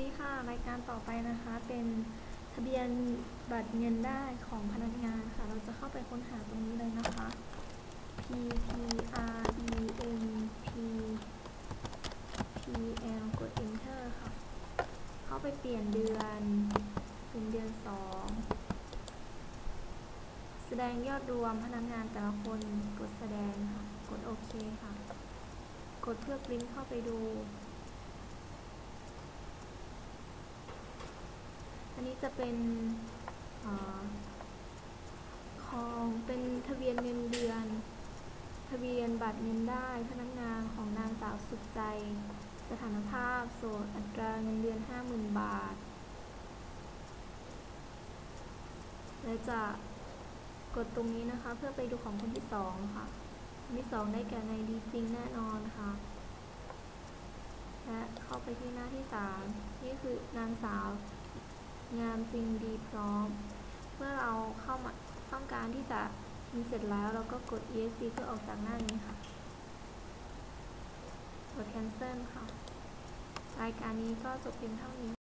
ดีค่ะ รายการต่อไปนะคะเป็นทะเบียนบัตรเงินได้ของพนักงานค่ะ เราจะเข้าไปค้นหาตรงนี้เลยนะคะ P P R E M P P L กด enter ค่ะ เข้าไปเปลี่ยนเดือนเป็นเดือนสองแสดงยอดรวมพนักงานแต่ละคนกดแสดงค่ะ กดโอเคค่ะ กดเพื่อปริ้นเข้าไปดู อันนี้ จะเป็นอของเป็นทะเบียนเงินเดือน ทะเบียนบัตรเงินได้พนักงานของนางสาวสุขใจ สถานภาพโสดอัตราเงินเดือน 50,000 บาท และจะกดตรงนี้นะคะเพื่อไปดูของคนที่สองค่ะคนที่สองได้แก่ในดีจริงแน่นอนค่ะและเข้าไปที่หน้าที่สามนี่คือนางสาว งามจริงดีพร้อม เมื่อเราเข้ามาต้องการที่จะมีเสร็จแล้วเราก็กด ESC เพื่อออกจากหน้านี้ค่ะ กด cancel ค่ะ รายการนี้ก็จบเพียงเท่านี้